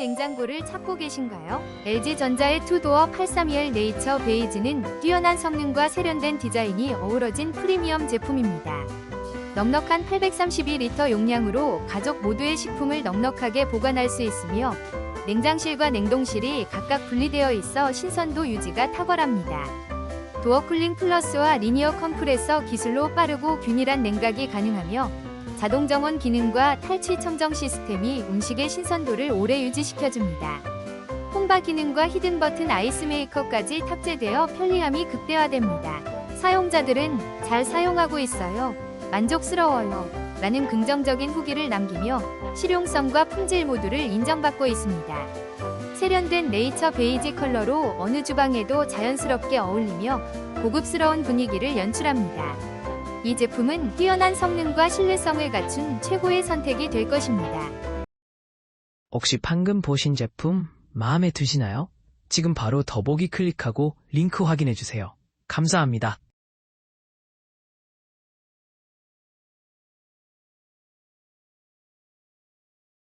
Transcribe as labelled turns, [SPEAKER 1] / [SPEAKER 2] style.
[SPEAKER 1] 냉장고를 찾고 계신가요? LG전자의 투도어 832L 네이처 베이지는 뛰어난 성능과 세련된 디자인이 어우러진 프리미엄 제품입니다. 넉넉한 832리터 용량으로 가족 모두의 식품을 넉넉하게 보관할 수 있으며 냉장실과 냉동실이 각각 분리되어 있어 신선도 유지가 탁월합니다. 도어 쿨링 플러스와 리니어 컴프레서 기술로 빠르고 균일한 냉각이 가능하며 자동 정원 기능과 탈취 청정 시스템이 음식의 신선도를 오래 유지시켜줍니다. 홈바 기능과 히든 버튼 아이스 메이커까지 탑재되어 편리함이 극대화됩니다. 사용자들은 잘 사용하고 있어요. 만족스러워요. 라는 긍정적인 후기를 남기며 실용성과 품질 모두를 인정받고 있습니다. 세련된 네이처 베이지 컬러로 어느 주방에도 자연스럽게 어울리며 고급스러운 분위기를 연출합니다. 이 제품은 뛰어난 성능과 신뢰성을 갖춘 최고의 선택이 될 것입니다.
[SPEAKER 2] 혹시 방금 보신 제품 마음에 드시나요? 지금 바로 더보기 클릭하고 링크 확인해 주세요. 감사합니다.